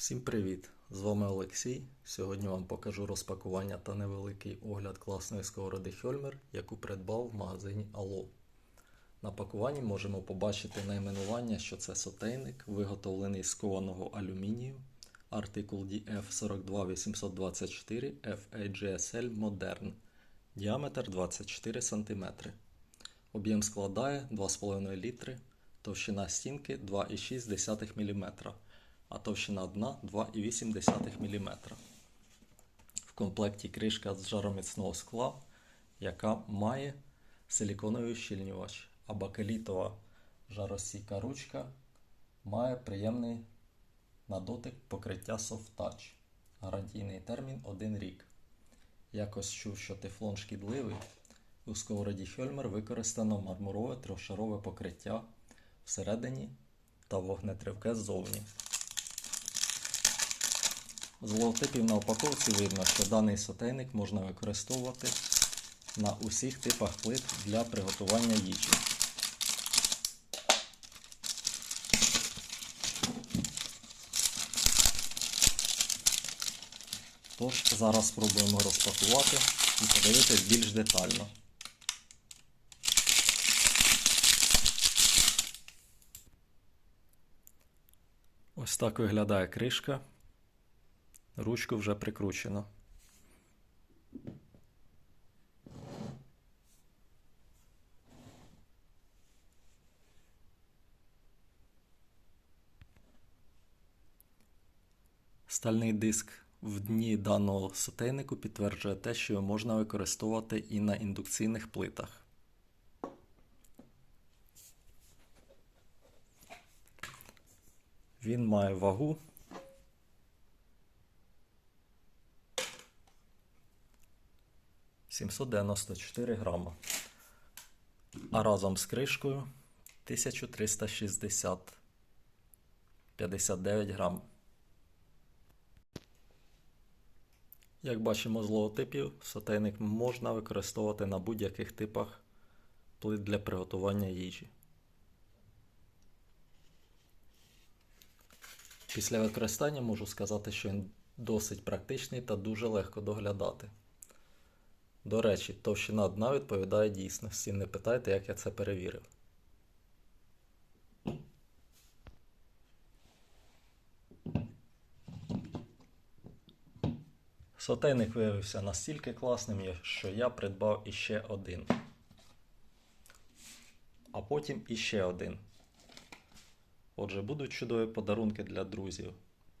Всім привіт! З вами Олексій. Сьогодні вам покажу розпакування та невеликий огляд класної сковороди Хьольмер, яку придбав в магазині Алло. На пакуванні можемо побачити найменування, що це сотейник, виготовлений з кованого алюмінію, артикул DF42824 FAGSL Modern, діаметр 24 см. Об'єм складає 2,5 літри, товщина стінки 2,6 мм, а товщина дна 2,8 мм. В комплекті кришка з жароміцного скла, яка має силіконовий ущільнювач, а бакелітова жаросійка ручка має приємний на дотик покриття Touch. Гарантійний термін 1 рік. Якось чув, що тефлон шкідливий. У сковороді Хьольмер використано мармурове трьохшарове покриття всередині та вогнетривке ззовні. З логотипів на упаковці видно, що даний сотейник можна використовувати на усіх типах плит для приготування їжі. Тож, зараз спробуємо розпакувати і подивитись більш детально. Ось так виглядає кришка. Ручку вже прикручено. Стальний диск в дні даного сотейнику підтверджує те, що його можна використовувати і на індукційних плитах. Він має вагу «794 грама. А разом з кришкою 1360 59 грам. Як бачимо з логотипів, сотейник можна використовувати на будь-яких типах плит для приготування їжі. Після використання можу сказати, що він досить практичний та дуже легко доглядати. До речі, товщина дна відповідає дійсності. Не питайте, як я це перевірив. Сотейник виявився настільки класним, що я придбав іще один. А потім іще один. Отже, будуть чудові подарунки для друзів.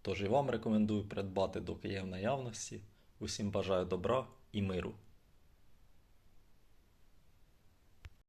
Тож і вам рекомендую придбати, доки є в наявності. Усім бажаю добра і миру.